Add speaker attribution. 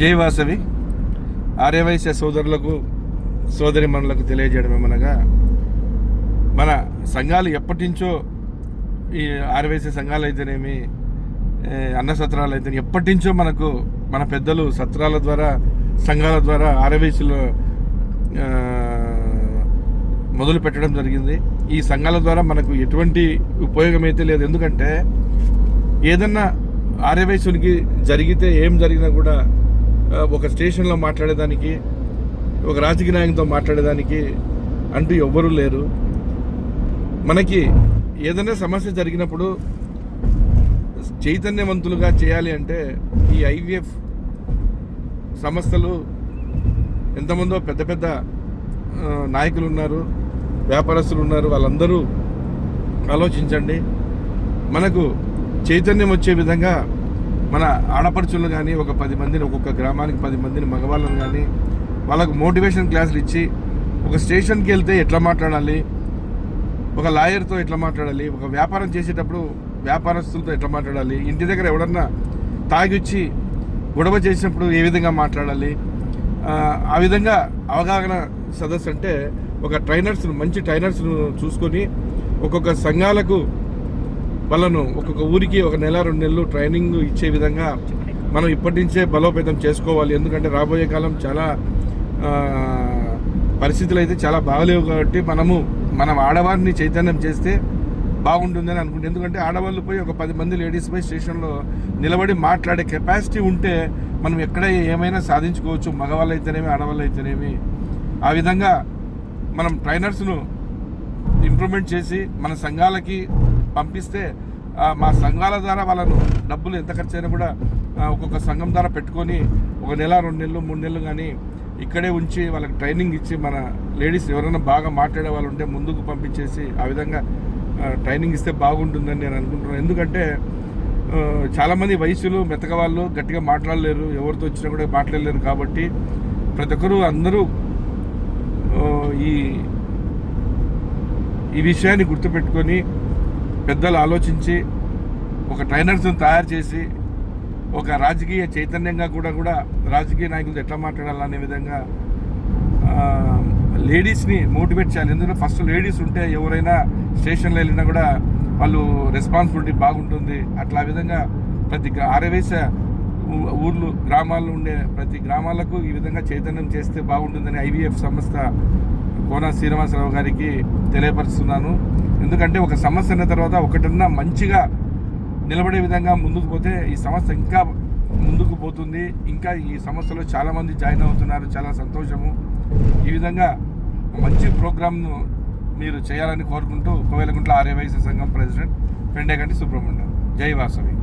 Speaker 1: జై వాసవి ఆర్యవైశ్య సోదరులకు సోదరిమణులకు తెలియజేయడం ఏమనగా మన సంఘాలు ఎప్పటి నుంచో ఈ ఆర్యవైశ్య సంఘాలు అయితేనేమి అన్న సత్రాలు అయితే ఎప్పటి నుంచో మనకు మన పెద్దలు సత్రాల ద్వారా సంఘాల ద్వారా ఆర్యవైశ్యులు మొదలు పెట్టడం జరిగింది. ఈ సంఘాల ద్వారా మనకు ఎటువంటి ఉపయోగం అయితే లేదు. ఎందుకంటే ఏదన్నా ఆర్యవైశ్యునికి జరిగితే ఏం జరిగినా కూడా ఒక స్టేషన్లో మాట్లాడేదానికి ఒక రాజకీయ నాయకుతో మాట్లాడేదానికి అంటూ ఎవ్వరూ లేరు. మనకి ఏదైనా సమస్య జరిగినప్పుడు చైతన్యవంతులుగా చేయాలి అంటే ఈ ఐవీఎఫ్ సంస్థలు ఎంతమందో పెద్ద పెద్ద నాయకులు ఉన్నారు వ్యాపారస్తులు ఉన్నారు వాళ్ళందరూ ఆలోచించండి. మనకు చైతన్యం వచ్చే విధంగా మన ఆడపడుచులు కానీ ఒక పది మందిని ఒక్కొక్క గ్రామానికి పది మందిని మగవాళ్ళని కానీ వాళ్ళకు మోటివేషన్ క్లాసులు ఇచ్చి ఒక స్టేషన్కి వెళ్తే ఎట్లా మాట్లాడాలి? ఒక లాయర్తో ఎట్లా మాట్లాడాలి? ఒక వ్యాపారం చేసేటప్పుడు వ్యాపారస్తులతో ఎట్లా మాట్లాడాలి? ఇంటి దగ్గర ఎవడన్నా తాగిచ్చి గొడవ చేసినప్పుడు ఏ విధంగా మాట్లాడాలి? ఆ విధంగా అవగాహన సదస్సు అంటే ఒక ట్రైనర్స్ను మంచి ట్రైనర్స్ను చూసుకొని ఒక్కొక్క సంఘాలకు వాళ్ళను ఒక్కొక్క ఊరికి ఒక నెల రెండు నెలలు ట్రైనింగ్ ఇచ్చే విధంగా మనం ఇప్పటి నుంచే బలోపేతం చేసుకోవాలి. ఎందుకంటే రాబోయే కాలం చాలా పరిస్థితులు అయితే చాలా బాగలేవు కాబట్టి మనము మనం ఆడవారిని చైతన్యం చేస్తే బాగుంటుందని అనుకుంటే ఎందుకంటే ఆడవాళ్ళు పోయి ఒక పది మంది లేడీస్ పోయి స్టేషన్లో నిలబడి మాట్లాడే కెపాసిటీ ఉంటే మనం ఎక్కడ ఏమైనా సాధించుకోవచ్చు. మగవాళ్ళు అయితేనేమి ఆడవాళ్ళు అయితేనేమి ఆ విధంగా మనం ట్రైనర్స్ను ఇంప్రూవ్మెంట్ చేసి మన సంఘాలకి పంపిస్తే మా సంఘాల ద్వారా వాళ్ళను డబ్బులు ఎంత ఖర్చు అయినా కూడా ఒక్కొక్క సంఘం ద్వారా పెట్టుకొని ఒక నెల రెండు నెలలు మూడు నెలలు కానీ ఇక్కడే ఉంచి వాళ్ళకి ట్రైనింగ్ ఇచ్చి మన లేడీస్ ఎవరైనా బాగా మాట్లాడే వాళ్ళు ఉంటే ముందుకు పంపించేసి ఆ విధంగా ట్రైనింగ్ ఇస్తే బాగుంటుందని నేను అనుకుంటున్నాను. ఎందుకంటే చాలామంది వయసులు మెతక వాళ్ళు గట్టిగా మాట్లాడలేరు ఎవరితో వచ్చినా కూడా మాట్లాడలేరు కాబట్టి ప్రతి ఒక్కరూ అందరూ ఈ ఈ విషయాన్ని గుర్తుపెట్టుకొని పెద్దలు ఆలోచించి ఒక ట్రైనర్స్ని తయారు చేసి ఒక రాజకీయ చైతన్యంగా కూడా కూడా రాజకీయ నాయకులతో ఎట్లా మాట్లాడాలనే విధంగా లేడీస్ని మోటివేట్ చేయాలి. ఎందుకంటే ఫస్ట్ లేడీస్ ఉంటే ఎవరైనా స్టేషన్లో వెళ్ళినా కూడా వాళ్ళు రెస్పాన్సిబిలిటీ బాగుంటుంది. అట్లా విధంగా ప్రతి ఆరవేశ ఊర్లు గ్రామాల్లో ఉండే ప్రతి గ్రామాలకు ఈ విధంగా చైతన్యం చేస్తే బాగుంటుందని ఐవీఎఫ్ సంస్థ కోన శ్రీనివాసరావు గారికి తెలియపరుస్తున్నాను. ఎందుకంటే ఒక సమస్య అయిన తర్వాత ఒకటన్నా మంచిగా నిలబడే విధంగా ముందుకు పోతే ఈ సమస్య ఇంకా ముందుకు పోతుంది. ఇంకా ఈ సమస్యలో చాలామంది జాయిన్ అవుతున్నారు. చాలా సంతోషము. ఈ విధంగా మంచి ప్రోగ్రామ్ను మీరు చేయాలని కోరుకుంటూ కోవెలకుంట్ల ఆర్యవైశ్య సంఘం ప్రెసిడెంట్ పెండేగంటి సుబ్రహ్మణ్యం. జై వాసవి.